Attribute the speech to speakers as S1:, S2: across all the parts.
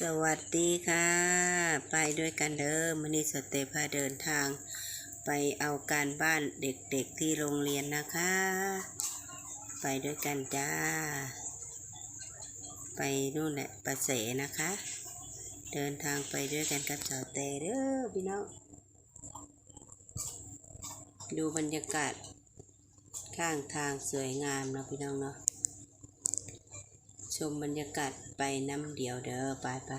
S1: สวัสดีค่ะ ไปด้วยกันเด้อมันนี้สเตพาเดินทาง ไปเอาการบ้านเด็กๆที่โรงเรียนนะคะ ไปด้วยกันจ้า ไปนู่นแหละประเสนะคะ เดินทางไปด้วยกันกับสาวเตเด้อพี่น้องดูบรรยากาศข้างทางสวยงามนะพี่น้องเนาะ ชมบรรยากาศไปน้ำเดียวเด้อไปไป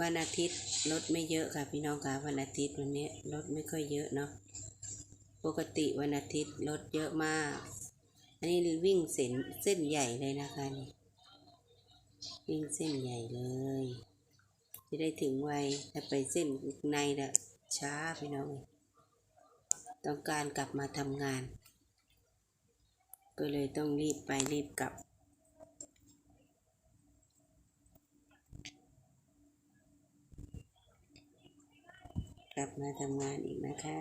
S1: วันอาทิตย์รถไม่เยอะค่ะพี่น้องค่ะวันอาทิตย์วันนี้รถไม่ค่อยเยอะเนาะปกติวันอาทิตย์รถเยอะมาก อันนี้วิ่งเส้นเส้นใหญ่เลยนะคะนี่วิ่งเส้นใหญ่เลย จะได้ถึงไวถ้าไปเส้นในละ ช้าพี่น้อง ต้องการกลับมาทำงาน ก็เลยต้องรีบไปรีบกลับ กลับมาทำงานอีกนะคะ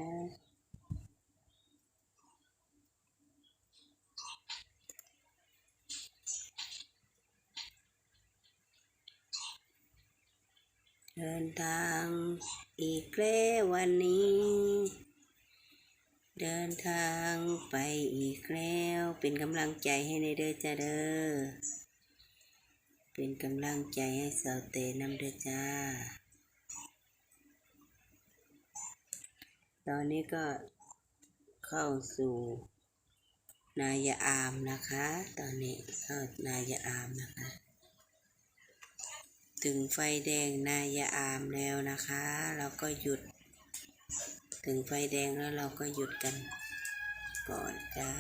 S1: เดินทางอีกแล้ววันนี้ เดินทางไปอีกแล้วเป็นกำลังใจให้ในเด้อจ้าเด้อเป็นกำลังใจให้สาวเตนำเด้อจ้า ตอนนี้ก็เข้าสู่นายอามนะคะ ตอนนี้เข้านายอามนะคะ ถึงไฟแดงนายอามแล้วนะคะ เราก็หยุด ถึงไฟแดงแล้วเราก็หยุดกัน ก่อนจ้า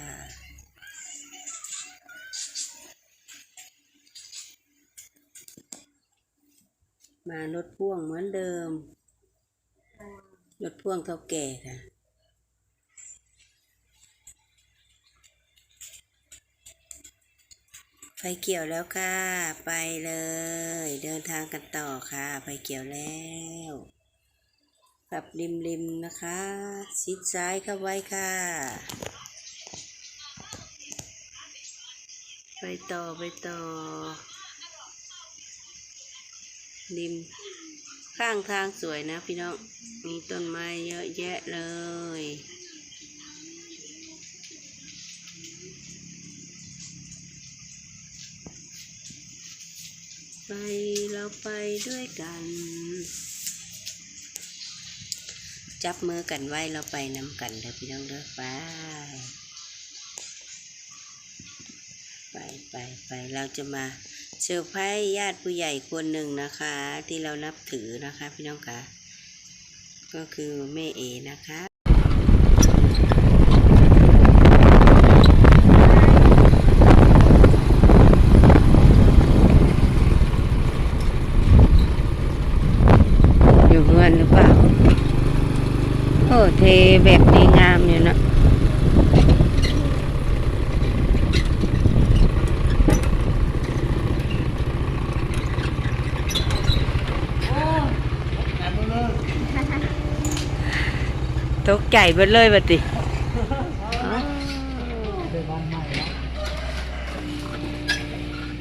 S1: มารถพ่วงเหมือนเดิมรถพ่วงเท่าแก่ค่ะ ไฟ เกี่ยวแล้วค่ะ ไปเลย เดินทางกันต่อค่ะ ไฟเกี่ยวแล้วกลับริมริมนะคะ ชิดซ้ายเข้าไว้ค่ะ ไปต่อไปต่อ ริม ข้างทางสวยนะพี่น้อง มีต้นไม้เยอะแยะเลย ไปเราไปด้วยกัน จับมือกันไว้เราไปนำกันเด้อพี่น้องเด้อไปไปไปไปเราจะมาเซอร์ไพรส์ญาติผู้ใหญ่คนหนึ่งนะคะ ที่เรานับถือนะคะพี่น้องคะก็คือแม่เอนะคะ อยู่เพื่อนหรือเปล่าโอ้เทแบบดีงามอยู่นะตกใจเบิดเลยบัดติ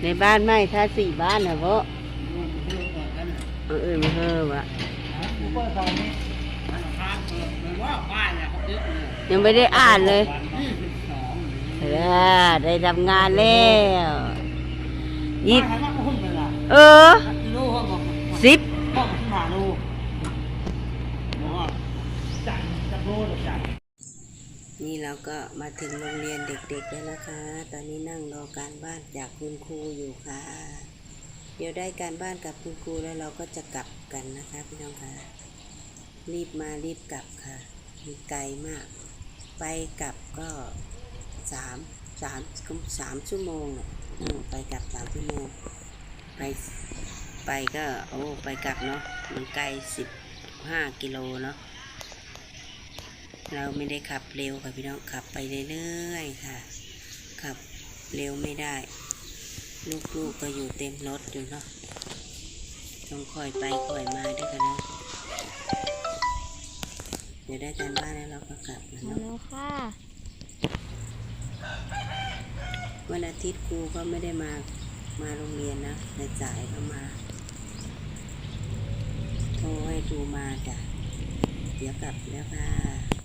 S1: ในบ้านไม่ถ้าสี่บ้านนะพราะเออเอะ อไม่เพิ่มอะยังไม่ได้อ่านเลยเออได้ทำงานแล้วยี่เออสิบนี่เราก็มาถึงโรงเรียนเด็กๆแล้วนะคะ ตอนนี้นั่งรอการบ้านจากคุณครูอยู่ค่ะ เดี๋ยวได้การบ้านกับคุณครูแล้วเราก็จะกลับกันนะคะพี่น้องค่ะ รีบมารีบกลับค่ะมีไกลมาก ไปกลับก็สามสามสามชั่วโมงอะอืมไปกลับสามชั่วโมง ไปไปก็โอ้ไปกลับเนาะมันไกลสิบห้ากิโลเนาะเราไม่ได้ขับเร็วค่ะพี่น้องขับไปเรื่อยๆค่ะ ขับเร็วไม่ได้ ลูกๆก็อยู่เต็มรถอยู่เนาะต้องคอยไปคอยมาด้วยกันนะ เดี๋ยวได้การบ้านแล้วเราก็กลับนะ
S2: มา
S1: เนาะ
S2: แล้วค่ะ
S1: วันอาทิตย์ครูก็ไม่ได้มามาโรงเรียนนะแต่จ่ายก็มาโทรให้ครูมาจ้ะเดี๋ยวกลับแล้วค่ะ